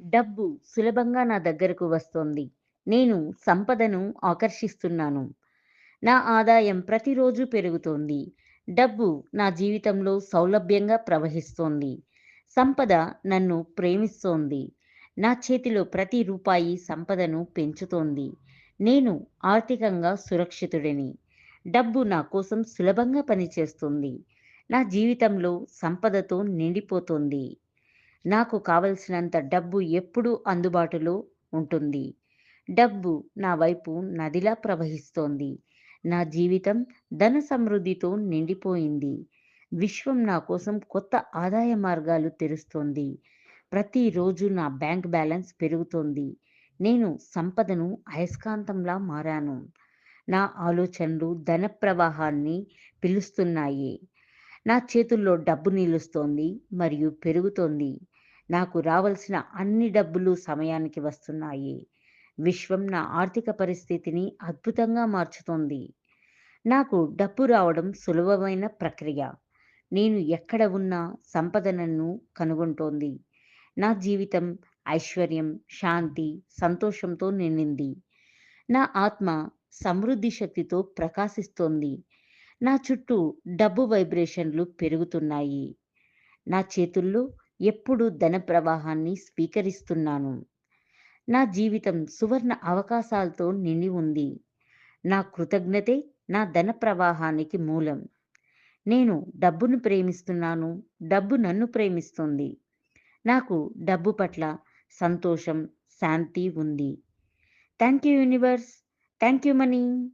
డబ్బు సులభంగా నా దగ్గరకు వస్తోంది. నేను సంపదను ఆకర్షిస్తున్నాను. నా ఆదాయం ప్రతిరోజు పెరుగుతోంది. డబ్బు నా జీవితంలో సౌలభ్యంగా ప్రవహిస్తోంది. సంపద నన్ను ప్రేమిస్తోంది. నా చేతిలో ప్రతి రూపాయి సంపదను పెంచుతోంది. నేను ఆర్థికంగా సురక్షితుడిని. డబ్బు నా కోసం సులభంగా పనిచేస్తుంది. నా జీవితంలో సంపదతో నిండిపోతుంది నాకు కావలసినంత డబ్బు ఎప్పుడూ అందుబాటులో ఉంటుంది. డబ్బు నా వైపు నదిలా ప్రవహిస్తోంది. నా జీవితం ధన సమృద్ధితో నిండిపోయింది. విశ్వం నా కోసం కొత్త ఆదాయ మార్గాలు తెరుస్తోంది. ప్రతిరోజు నా బ్యాంక్ బ్యాలెన్స్ పెరుగుతోంది. నేను సంపదను అయస్కాంతంలా మారాను. నా ఆలోచనలు ధన ప్రవాహాన్ని పిలుస్తున్నాయి. నా చేతుల్లో డబ్బు నిలుస్తోంది మరియు పెరుగుతోంది. నాకు రావలసిన అన్ని డబ్బులు సమయానికి వస్తున్నాయి. విశ్వం నా ఆర్థిక పరిస్థితిని అద్భుతంగా మార్చుతోంది. నాకు డబ్బు రావడం సులభమైన ప్రక్రియ. నేను ఎక్కడ ఉన్నా సంపద నన్ను కనుగొంటోంది. నా జీవితం ఐశ్వర్యం, శాంతి, సంతోషంతో నిండింది. నా ఆత్మ సమృద్ధి శక్తితో ప్రకాశిస్తోంది. నా చుట్టూ డబ్బు వైబ్రేషన్లు పెరుగుతున్నాయి. నా చేతుల్లో ఎప్పుడు ధన ప్రవాహాన్ని స్వీకరిస్తున్నాను. నా జీవితం సువర్ణ అవకాశాలతో నిండి ఉంది. నా కృతజ్ఞతే నా ధన ప్రవాహానికి మూలం. నేను డబ్బును ప్రేమిస్తున్నాను. డబ్బు నన్ను ప్రేమిస్తుంది. నాకు డబ్బు పట్ల సంతోషం, శాంతి ఉంది. Thank you universe. Thank you money.